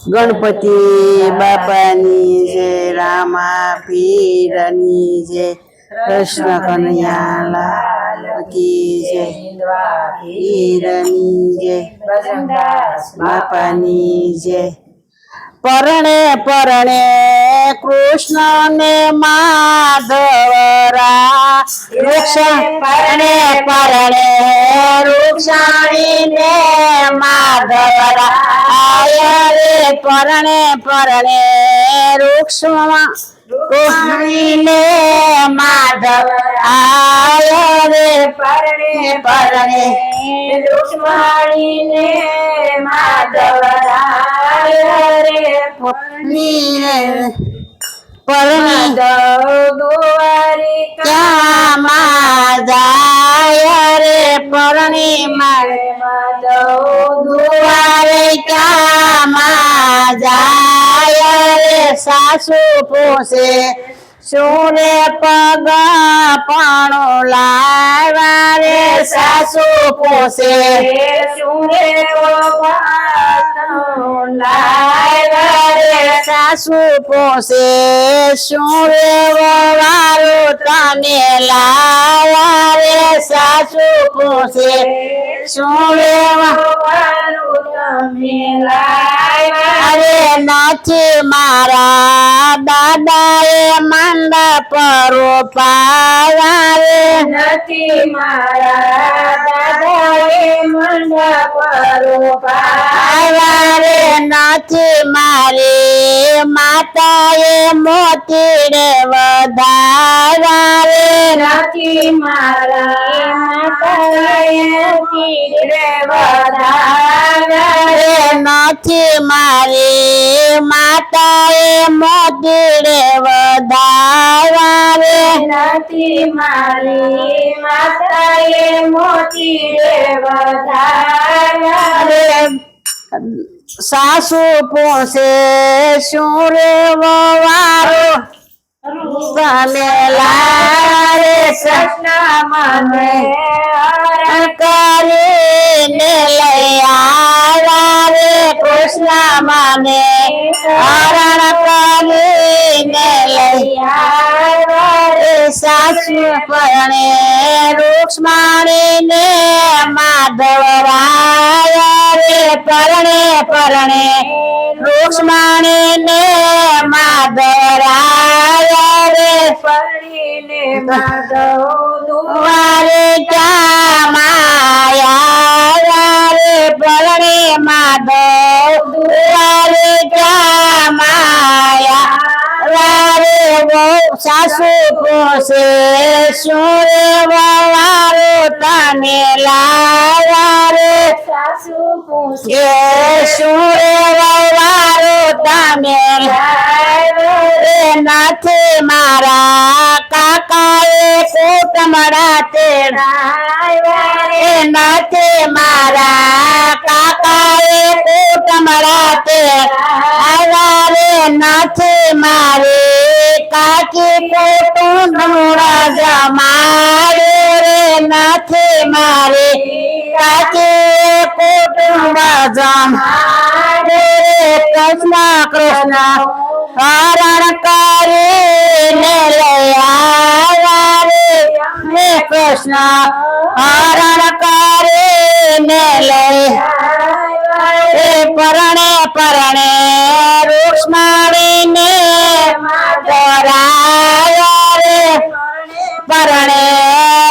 ગણપતિ બાપાની જય રામા પીરની જય કૃષ્ણ કનૈયા લાલ કી જય બાપાની જય પરણે પરણે કૃષ્ણ ને માધવરા વૃક્ષ પરણે પરણે વૃક્ષાણી ને માધવરા રે પરણે પરણે વૃક્ષમાં કૃષ્ણી માધવ રે પરણે પરણે રૂક્ષ્મણીને માધવરાય રે પરણે માધવ દ્વારિકા ક્યાંમાં જાય રે પરણીમાં મારે દુવારે જાય રે, સાસુ પોસે સુરે પગ પણ લાવા રે, સાસુ પોસે શું લાવ્યા રે, સાસુ પોસે શું રે સાસુ પૂછે શું અરે નથી મારા દાદાએ મંડપ રોપાયા રે નથી મારા દાદાએ મંડપ આવ્યા રે નથી મારી માતાએ મોતીડે વધારા રે નથી મારા નથી મારી માતાએ મોતીડે વધાર્યા રે નથી મારી માતાએ મોતી રે વધાર્યા રે સાસુ પોસે શું રે વારો પરણે રૂક્ષ્મણીને માધવરાય રે પરણે પરણે રૂક્ષ્મણીને માધવરા પડીને માધવ વારે ક્યાં માયા રે પરણે માધવ વારે ક્યાં માયા વારે બહુ સાસુ પોસે શું રે વારો તને કુટમડા તેડા એ મારા કાકાએ મારા તેડા રે નથી મારે કાકી કુટુંબડા જમારે રે નથી મારે કાકી કોટું જમાડે કૃષ્ણ કૃષ્ણ હરણ કરીને કૃષ્ણ હરણ કરીને લઈ એ પરણે પરણે રૂક્ષ્મણીને કરાયા રે પરણે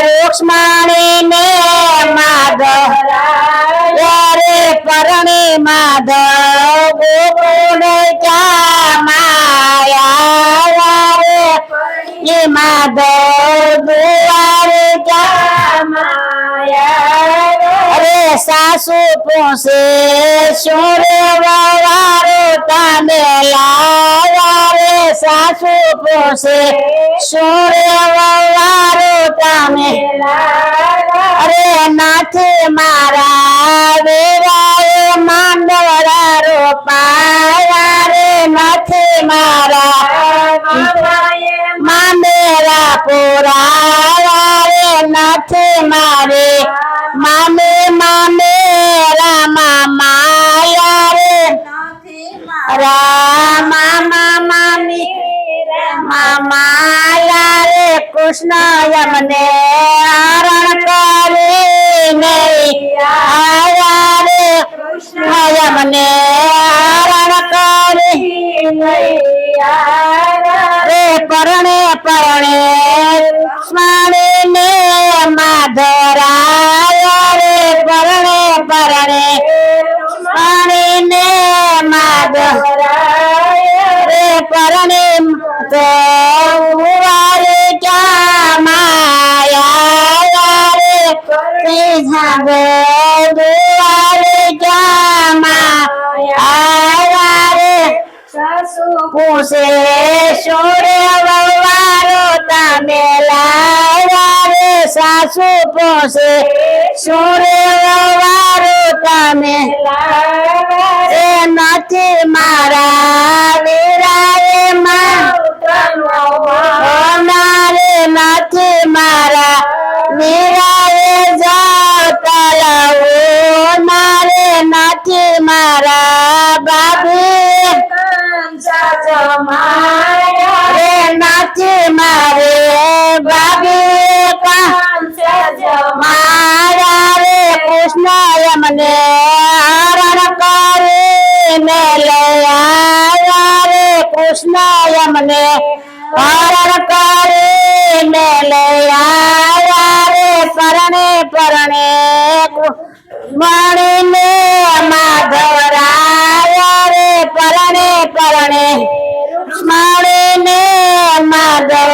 રૂક્ષ્મણીને માધવ રે પરણે માધવ ગોકુળ ક્યાં માયા રે એ માધવ સાસુ પૂછે શું રે વારો તમે લાવ્યા રે સાસુ પૂછે શું રે વારો તમે અરે નાથી મારા વેરાએ માંડવરા રોપાયા રે નથી મારા મામેરા પુરાયા મામે રામા માયા રે રામા મામી રામા માયા રે કૃષ્ણ યમને હરણ પૂછે સોરે વવારો તમે લાવ્યા રે સાસુ પૂછે સોરે મણીને માધવરાયા રે પરણે પરણે મણીને માધવ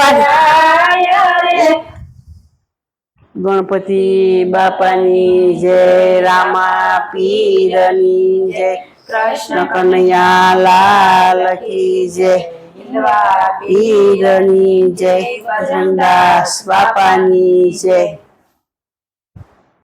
ગણપતિ બાપાની જય, રામા પીરની જય, કૃષ્ણ કનૈયા લાલ કી જય. પીરની જય ભજનદાસ બાપાની જય.